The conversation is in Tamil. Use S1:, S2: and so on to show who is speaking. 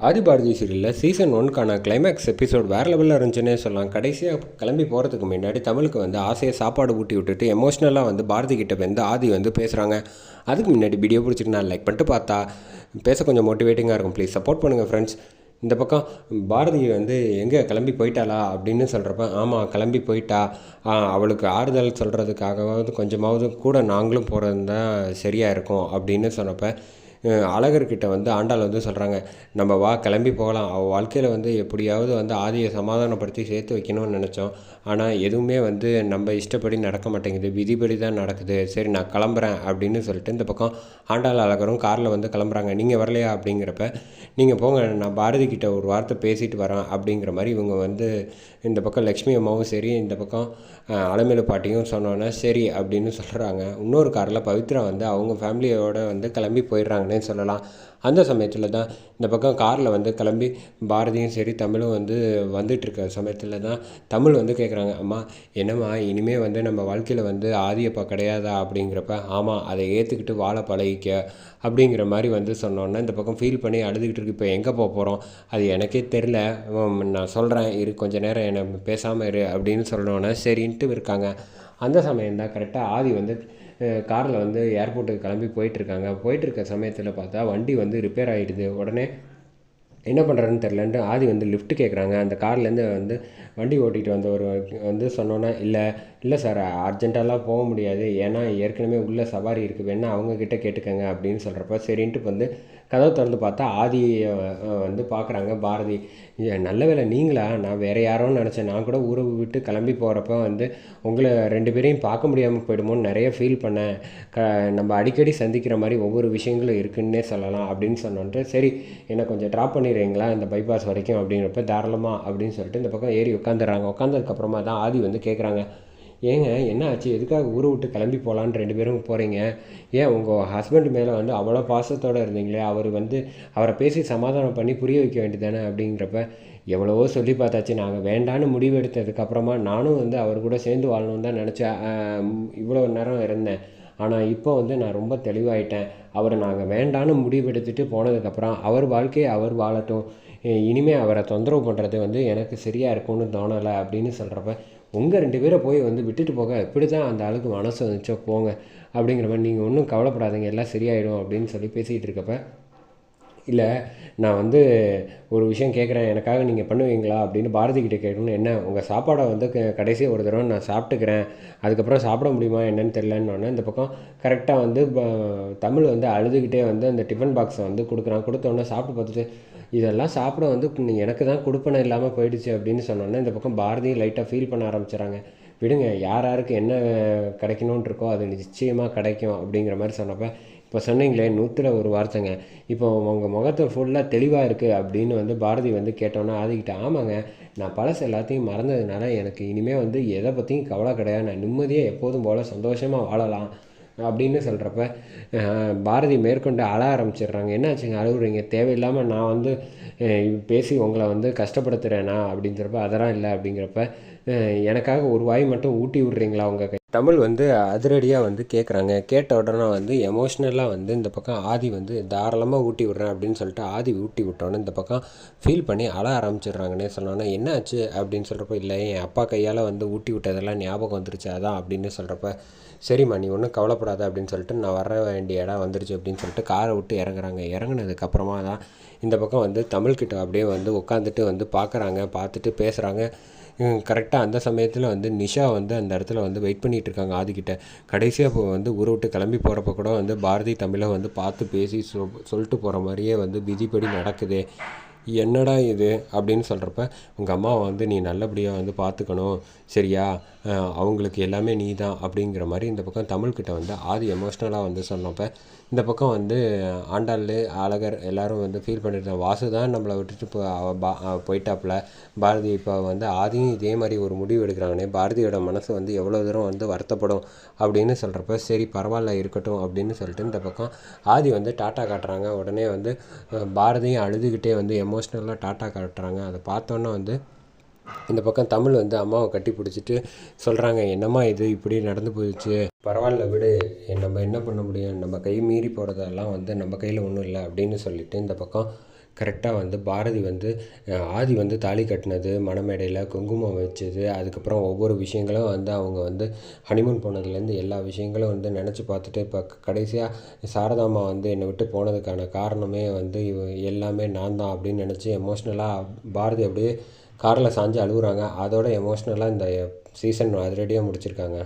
S1: ஆதி பாரதி சீரியலில் சீசன் ஒன்க்கான கிளைமேக்ஸ் எபிசோட் வேறு லெவலில் இருந்துச்சுன்னே சொல்லலாம். கடைசியாக கிளம்பி போகிறதுக்கு முன்னாடி தமிழுக்கு வந்து ஆசையை சாப்பாடு ஊட்டி விட்டுட்டு எமோஷ்னலாக வந்து பாரதி கிட்ட வந்து ஆதி வந்து பேசுகிறாங்க அதுக்கு முன்னாடி வீடியோ பிடிச்சிட்டு நான் லைக் பண்ணிட்டு பார்த்தா பேச கொஞ்சம் மோட்டிவேட்டிங்காக இருக்கும். ப்ளீஸ் சப்போர்ட் பண்ணுங்கள் ஃப்ரெண்ட்ஸ் இந்த பக்கம் பாரதி வந்து எங்கே கிளம்பி போயிட்டாளா அப்படின்னு சொல்கிறப்ப ஆமாம் கிளம்பி போயிட்டா. அவளுக்கு ஆறுதல் சொல்கிறதுக்காகவாவது கொஞ்சமாவது கூட நாங்களும் போகிறது தான் சரியாக இருக்கும் அப்படின்னு சொன்னப்போ அழகர்கிட்ட வந்து ஆண்டாள் வந்து சொல்கிறாங்க நம்ம வா கிளம்பி போகலாம். அவள் வாழ்க்கையில் வந்து எப்படியாவது வந்து ஆதியை சமாதானப்படுத்தி சேர்த்து வைக்கணும்னு நினச்சோம். ஆனால் எதுவுமே வந்து நம்ம இஷ்டப்படி நடக்க மாட்டேங்குது. விதிப்படி தான் நடக்குது. சரி நான் கிளம்புறேன் அப்படின்னு சொல்லிட்டு இந்த பக்கம் ஆண்டாள் அழகரும் காரில் வந்து கிளம்புறாங்க. நீங்கள் வரலையா? அப்படிங்கிறப்ப நீங்கள் போங்க. நான் பாரதி கிட்ட ஒரு வார்த்தை பேசிட்டு வரேன் அப்படிங்கிற மாதிரி இவங்க வந்து இந்த பக்கம் லக்ஷ்மி அம்மாவும் சரி இந்த பக்கம் அலமேலு பாட்டியும் சொன்னோன்னே சரி அப்படின்னு சொல்கிறாங்க இன்னொரு காரில் பவித்ரா வந்து அவங்க ஃபேமிலியோட வந்து கிளம்பி போயிடுறாங்கன்னு சொல்லலாம். அந்த சமயத்தில் தான் இந்த பக்கம் காரில் வந்து கிளம்பி பாரதியும் சரி தமிழும் வந்து வந்துட்டுருக்க சமயத்தில் தான் தமிழ் வந்து கேட்குறாங்க அம்மா என்னம்மா இனிமேல் வந்து நம்ம வாழ்க்கையில் வந்து ஆதியப்பா கிடையாதா அப்படிங்கிறப்ப ஆமாம் அதை ஏற்றுக்கிட்டு வாழ பழகிக்க அப்படிங்கிற மாதிரி வந்து சொன்னோன்னே இந்த பக்கம் ஃபீல் பண்ணி அழுதுகிட்டு இருக்கு. இப்போ எங்கே போக போகிறோம் அது எனக்கே தெரில நான் சொல்கிறேன் இரு கொஞ்சம் நேரம் என்னை பேசாமல் இரு அப்படின்னு சொன்னோன்னே சரின்ட்டு இருக்காங்க. அந்த சமயம் தான் கரெக்டாக ஆதி வந்து காரில் வந்து ஏர்போர்ட்டுக்கு கிளம்பி போயிட்டுருக்காங்க போயிட்டுருக்க சமயத்தில் பார்த்தா வண்டி வந்து ரிப்பேர் ஆகிடுது உடனே என்ன பண்ணுறதுன்னு தெரிலன்ட்டு ஆதி வந்து லிஃப்ட் கேட்குறாங்க அந்த கார்லேருந்து வந்து வண்டி ஓட்டிகிட்டு வந்தவர் வந்து சொன்னோன்னா இல்லை இல்லை சார் அர்ஜென்ட்டாலாம் போக முடியாது. ஏன்னா ஏற்கனவே உள்ளே சவாரி இருக்குது வேணா அவங்கக்கிட்ட கேட்டுக்கங்க அப்படின்னு சொல்கிறப்ப சரின்ட்டு வந்து கதவை திறந்து பார்த்தா ஆதியை வந்து பார்க்குறாங்க பாரதி நல்ல வேலை நீங்களா? நான் வேறு யாரோன்னு நினச்சேன். நான் கூட ஊரை விட்டு கிளம்பி போகிறப்ப வந்து உங்களை ரெண்டு பேரையும் பார்க்க முடியாமல் போயிடுமோன்னு நிறைய ஃபீல் பண்ணேன். க நம்ம அடிக்கடி சந்திக்கிற மாதிரி ஒவ்வொரு விஷயங்களும் இருக்குன்னே சொல்லலாம் அப்படின்னு சொன்னோன்ட்டு சரி என்னை கொஞ்சம் ட்ராப் பண்ணி பண்ணிடுறீங்களா இந்த பைபாஸ் வரைக்கும் அப்படிங்கிறப்ப தாராளமாக அப்படின்னு சொல்லிட்டு இந்த பக்கம் ஏறி உட்காந்துடுறாங்க. உட்காந்ததுக்கப்புறமா தான் ஆதி வந்து கேட்குறாங்க ஏங்க என்ன ஆச்சு? எதுக்காக ஊரை விட்டு கிளம்பி போகலான்னு ரெண்டு பேரும் போகிறீங்க ஏன் உங்கள் ஹஸ்பண்ட் மேலே வந்து அவ்வளோ பாசத்தோடு இருந்தீங்களே? அவர் வந்து அவரை பேசி சமாதானம் பண்ணி புரிய வைக்க வேண்டியதானே அப்படிங்கிறப்ப எவ்வளவோ சொல்லி பார்த்தாச்சு. நாங்கள் வேண்டான்னு முடிவு எடுத்ததுக்கப்புறமா நானும் வந்து அவர் கூட சேர்ந்து வாழணும்னு தான் நினச்சேன். இவ்வளோ நேரம் இருந்தேன். ஆனால் இப்போ வந்து நான் ரொம்ப தெளிவாயிட்டேன். அவரை நாங்கள் வேண்டான்னு முடிவெடுத்துட்டு போனதுக்கப்புறம் அவர் வாழ்க்கையை அவர் வாழட்டும். இனிமேல் இனிமே அவரை தொந்தரவு பண்ணுறது வந்து எனக்கு சரியாக இருக்கும்னு தோணலை அப்படின்னு சொல்கிறப்ப உங்கள் ரெண்டு பேரை போய் வந்து விட்டுட்டு போக இப்படி தான் அந்த ஆளுக்கு மனசு வந்துச்சோ போங்க. அப்படிங்கிற மாதிரி நீங்கள் ஒன்றும் கவலைப்படாதீங்க. எல்லாம் சரியாயிடும் அப்படின்னு சொல்லி பேசிகிட்டு இருக்கப்போ இல்லை நான் வந்து ஒரு விஷயம் கேட்குறேன் எனக்காக நீங்கள் பண்ணுவீங்களா? அப்படின்னு பாரதி கிட்டே கேட்கணும் என்ன உங்கள் சாப்பாடை வந்து க- கடைசி ஒரு தடவை நான் சாப்பிட்டுக்கிறேன். அதுக்கப்புறம் சாப்பிட முடியுமா என்னன்னு தெரிலன்னு இந்த பக்கம் கரெக்டாக வந்து ப- தமிழ் வந்து அழுதுகிட்டே வந்து அந்த டிஃபன் பாக்ஸை வந்து கொடுக்குறான். கொடுத்தோன்னே சாப்பிட்டு பார்த்துட்டு இதெல்லாம் சாப்பிட வந்து நீங்கள் எனக்கு தான் கொடுப்பனை இல்லாமல் போயிடுச்சு அப்படின்னு சொன்னோன்னே இந்த பக்கம் பாரதியும் லைட்டாக ஃபீல் பண்ண ஆரம்பிச்சிடறாங்க. விடுங்க யார் யாருக்கு என்ன கிடைக்கணும்னு இருக்கோ அது நிச்சயமாக கிடைக்கும் அப்படிங்கிற மாதிரி சொன்னப்போ இப்போ சொன்னீங்களே நூற்றில் ஒரு வார்த்தைங்க. இப்போ உங்கள் முகத்தை ஃபுல்லாக தெளிவாக இருக்குது அப்படின்னு வந்து பாரதி வந்து கேட்டோன்னே ஆதிக்கிட்ட ஆமாங்க நான் பழசு எல்லாத்தையும் மறந்ததுனால எனக்கு இனிமேல் வந்து எதை பற்றியும் கவலை கிடையாது. நான் நிம்மதியாக எப்போதும் போல் சந்தோஷமாக வாழலாம் அப்படின்னு சொல்கிறப்ப பாரதி மேற்கொண்டு அழ ஆரம்பிச்சிடுறாங்க. என்னாச்சுங்க அழுகுறீங்க? தேவையில்லாமல் நான் வந்து பேசி உங்களை வந்து கஷ்டப்படுத்துகிறேனா அப்படிங்கிறப்ப அதெல்லாம் இல்லை அப்படிங்கிறப்ப எனக்காக ஒரு வாய் மட்டும் ஊட்டி விட்றீங்களா உங்கள் கை? தமிழ் வந்து அதிரடியாக வந்து கேட்குறாங்க கேட்ட உடனே வந்து எமோஷ்னலாக வந்து இந்த பக்கம் ஆதி வந்து தாராளமாக ஊட்டி விட்றேன் அப்படின்னு சொல்லிட்டு ஆதி ஊட்டி விட்டோன்னே இந்த பக்கம் ஃபீல் பண்ணி அழ ஆரம்பிச்சிடுறாங்கன்னே சொன்னோன்னா என்ன ஆச்சு அப்படின்னு சொல்கிறப்ப இல்லை என் அப்பா கையால் வந்து ஊட்டி விட்டதெல்லாம் ஞாபகம் வந்துருச்சு அதான் அப்படின்னு சொல்கிறப்ப சரிம்மா நீ ஒன்றும் கவலைப்படாத அப்படின்னு சொல்லிட்டு நான் வர வேண்டிய இடம் வந்துருச்சு அப்படின்னு சொல்லிட்டு காரை விட்டு இறங்குறாங்க. இறங்குனதுக்கப்புறமா தான் இந்த பக்கம் வந்து தமிழ்கிட்ட அப்படியே வந்து உட்காந்துட்டு வந்து பார்க்குறாங்க பார்த்துட்டு பேசுகிறாங்க கரெக்டாக அந்த சமயத்தில் வந்து நிஷா வந்து அந்த இடத்துல வந்து வெயிட் பண்ணிட்டு இருக்காங்க ஆதிக்கிட்ட. கடைசியாக இப்போ வந்து ஊரை விட்டு கிளம்பி போகிறப்ப கூட வந்து பாரதி தமிழை வந்து பார்த்து பேசி சொல் சொல்லிட்டு போகிற மாதிரியே வந்து விதிப்படி நடக்குது. என்னடா இது அப்படின்னு சொல்கிறப்ப உங்கள் அம்மாவை வந்து நீ நல்லபடியாக வந்து பார்த்துக்கணும் சரியா? அவங்களுக்கு எல்லாமே நீ தான் அப்படிங்கிற மாதிரி இந்த பக்கம் தமிழ்கிட்ட வந்து ஆதி எமோஷ்னலாக வந்து சொன்னப்ப இந்த பக்கம் வந்து ஆண்டாள் அழகர் எல்லோரும் வந்து ஃபீல் பண்ணிட்டு வாசு தான் நம்மளை விட்டுட்டு போ போயிட்டாப்புல. பாரதி இப்போ வந்து ஆதியும் இதே மாதிரி ஒரு முடிவு எடுக்கிறாங்கன்னே பாரதியோட மனசு வந்து எவ்வளோ தூரம் வந்து வருத்தப்படும் அப்படின்னு சொல்கிறப்ப சரி பரவாயில்ல இருக்கட்டும். அப்படின்னு சொல்லிட்டு இந்த பக்கம் ஆதி வந்து டாட்டா காட்டுறாங்க. உடனே வந்து பாரதியும் அழுதுகிட்டே வந்து எமோ எமோஷ்னலாக டாட்டா காட்டுறாங்க. அதை பார்த்தோன்னே வந்து இந்த பக்கம் தமிழ் வந்து அம்மாவை கட்டி பிடிச்சிட்டு சொல்கிறாங்க என்னம்மா இது? இப்படி நடந்து போயிடுச்சு பரவாயில்ல விடு. நம்ம என்ன பண்ண முடியும்? நம்ம கை மீறி போகிறதெல்லாம் வந்து நம்ம கையில் ஒன்றும் இல்லை. அப்படின்னு சொல்லிட்டு இந்த பக்கம் கரெக்டாக வந்து பாரதி வந்து ஆதி வந்து தாலி கட்டினது மணமேடையில் குங்குமம் வச்சது அதுக்கப்புறம் ஒவ்வொரு விஷயங்களும் வந்து அவங்க வந்து ஹனிமூன் போனதுலேருந்து எல்லா விஷயங்களும் வந்து நினச்சி பார்த்துட்டு இப்போ கடைசியாக சாரதாமா வந்து என்னை விட்டு போனதுக்கான காரணமே வந்து இவ எல்லாமே நான் தான் அப்படின்னு நினச்சி எமோஷ்னலாக பாரதி அப்படியே காரில் சாஞ்சு அழுகுறாங்க. அதோட எமோஷ்னலாக இந்த சீசன் அதிரடியாக முடிச்சிருக்காங்க.